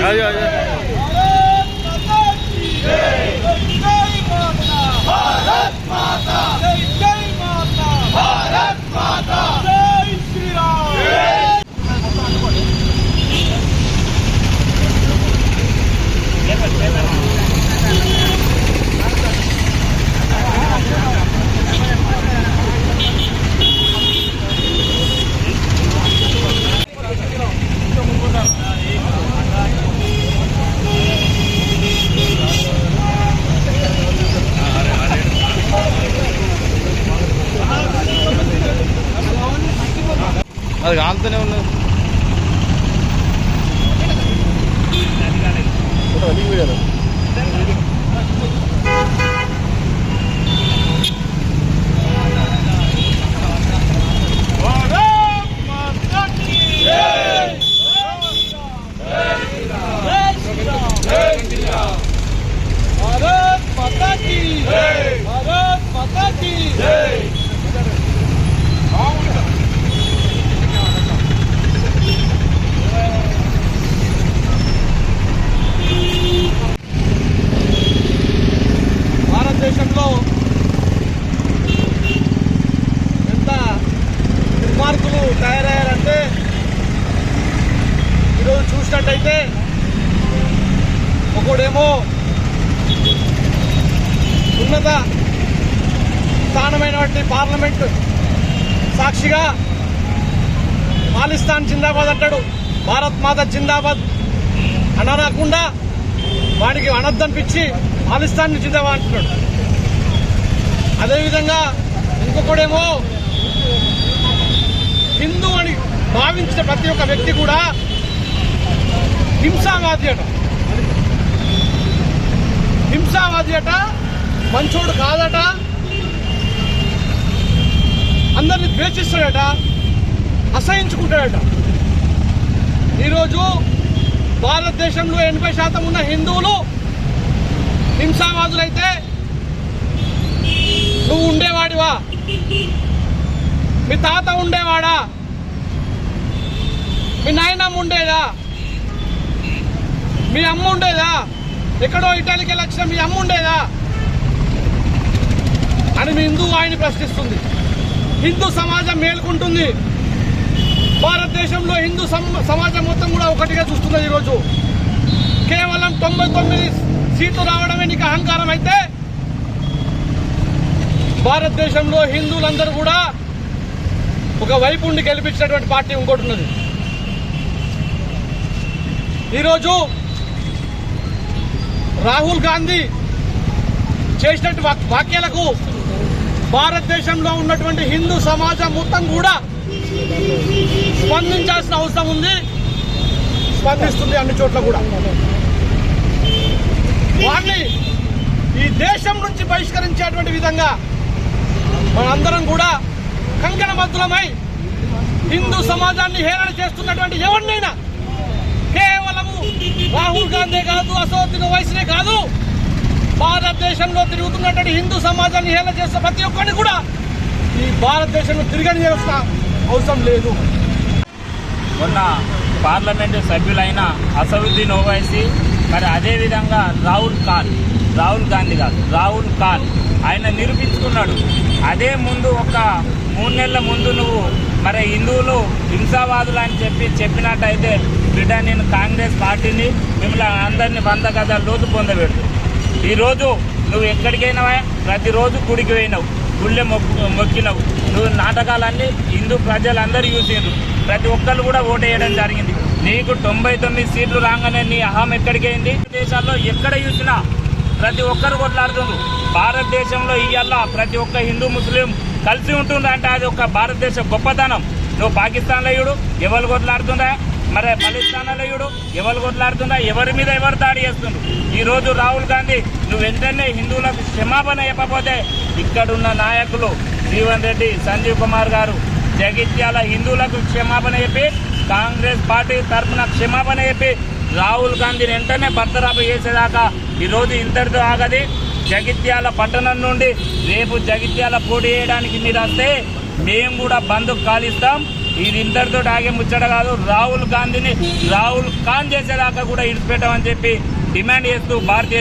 Yeah, yeah, yeah. అది కాలుతూనే ఉన్నది भारत माता की भारत माता की ఒకడేమో ఉన్నత స్థానమైనటువంటి పార్లమెంట్ సాక్షిగా పాలిస్తాన్ జిందాబాద్ అంటాడు. భారత్ మాత జిందాబాద్ అనరాకుండా వాడికి అనద్దనిపించి పాలిస్తాన్ జిందాబాద్ అంటున్నాడు. అదేవిధంగా ఇంకొకడేమో హిందూ అని భావించిన ప్రతి ఒక్క వ్యక్తి కూడా హింసావాది అట హింసావాది అట మంచోడు కాదట. అందరిని ద్వేషిస్తాడట అసహించుకుంటాడట. ఈరోజు భారతదేశంలో ఎనభై శాతం ఉన్న హిందువులు హింసావాదులైతే నువ్వు ఉండేవాడివా? మీ తాత ఉండేవాడా? మీ నాయనమ్మ ఉండేదా? మీ అమ్మ ఉండేదా? ఎక్కడో ఇటాలీకి లక్ష్యం మీ అమ్మ ఉండేదా? అని మీ హిందూ వాయిని ప్రశ్నిస్తుంది. హిందూ సమాజం మేల్కుంటుంది. భారతదేశంలో హిందూ సమాజం మొత్తం కూడా ఒకటిగా చూస్తున్నది ఈరోజు. కేవలం తొంభై తొమ్మిది సీట్లు రావడమే నీకు అహంకారం అయితే భారతదేశంలో హిందువులందరూ కూడా ఒక వైపు ఉండి గెలిపించినటువంటి పార్టీ ఇంకోటి ఉన్నది. ఈరోజు రాహుల్ గాంధీ చేసినట్టు వాక్యాలకు భారతదేశంలో ఉన్నటువంటి హిందూ సమాజం మొత్తం కూడా స్పందించాల్సిన అవసరం ఉంది. స్పందిస్తుంది అన్ని చోట్ల కూడా. వారిని ఈ దేశం నుంచి బహిష్కరించేటువంటి విధంగా మనందరం కూడా కంకణబద్ధులమై హిందూ సమాజాన్ని హేళన చేస్తున్నటువంటి ఎవరినైనా కేవలము గాంధీ కాదు అసోద్దిన్ వయసునే కాదు. భారతదేశంలో తిరుగుతున్నటువంటి హిందూ సమాజాన్ని హేళన చేస్తే ప్రతి ఒక్కరిని కూడా ఈ భారతదేశంలో తిరగని చేసిన అవసరం లేదు. మొన్న పార్లమెంటు సభ్యులైన అసదుద్దీన్ ఓవైసీ మరి అదేవిధంగా రాహుల్ ఖాన్ రాహుల్ గాంధీ కాదు రాహుల్ ఖాన్ ఆయన నిరూపించుకున్నాడు. అదే ముందు ఒక మూడు నెలల ముందు నువ్వు మరి హిందువులు హింసావాదులు అని చెప్పి చెప్పినట్టయితే బిడ్డ నేను కాంగ్రెస్ పార్టీని మిమ్మల్ని అందరినీ వంద గదాలు లోతు పొందబెడుతుంది ఈరోజు నువ్వు ఎక్కడికైనా ప్రతిరోజు గుడికి పోయినావు గుళ్ళె మొక్కు మొక్కినావు. నువ్వు నాటకాలన్నీ హిందూ ప్రజలందరూ చూసిండ్రు. ప్రతి ఒక్కరు కూడా ఓటేయడం జరిగింది. నీకు తొంభై తొమ్మిది సీట్లు రాగానే నీ అహం ఎక్కడికైంది? దేశాల్లో ఎక్కడ చూసినా ప్రతి ఒక్కరు కొట్లాడుతుండ్రు. భారతదేశంలో ఇవాళ ప్రతి ఒక్క హిందూ ముస్లిం కలిసి ఉంటుందంటే అది ఒక భారతదేశ గొప్పతనం. నువ్వు పాకిస్తాన్లో ఇయుడు ఎవరు కొట్లాడుతుందా? మరి పాకిస్తాన్లో ఇయుడు ఎవరు కొట్లాడుతుందా? ఎవరి మీద ఎవరు దాడి చేస్తుండ్రు? ఈరోజు రాహుల్ గాంధీ నువ్వు వెంటనే హిందువులకు క్షమాపణ చెప్పకపోతే ఇక్కడున్న నాయకులు జీవన్ రెడ్డి సంజీవ్ కుమార్ గారు జగిత్యాల హిందువులకు క్షమాపణ చెప్పి కాంగ్రెస్ పార్టీ తరఫున క్షమాపణ చెప్పి రాహుల్ గాంధీని వెంటనే బర్తరాపు చేసేదాకా ఈరోజు ఇంతటితో ఆగది. జగిత్యాల పట్టణం నుండి రేపు జగిత్యాల పోటీ చేయడానికి మీరు వస్తే మేము కూడా బంద్ కాలిస్తాం. ఇది ఇంతటితో ఆగే ముచ్చట కాదు. రాహుల్ గాంధీని రాహుల్ ఖాన్ చేసేదాకా కూడా ఇడిచిపెట్టామని చెప్పి డిమాండ్ చేస్తూ భారతీయ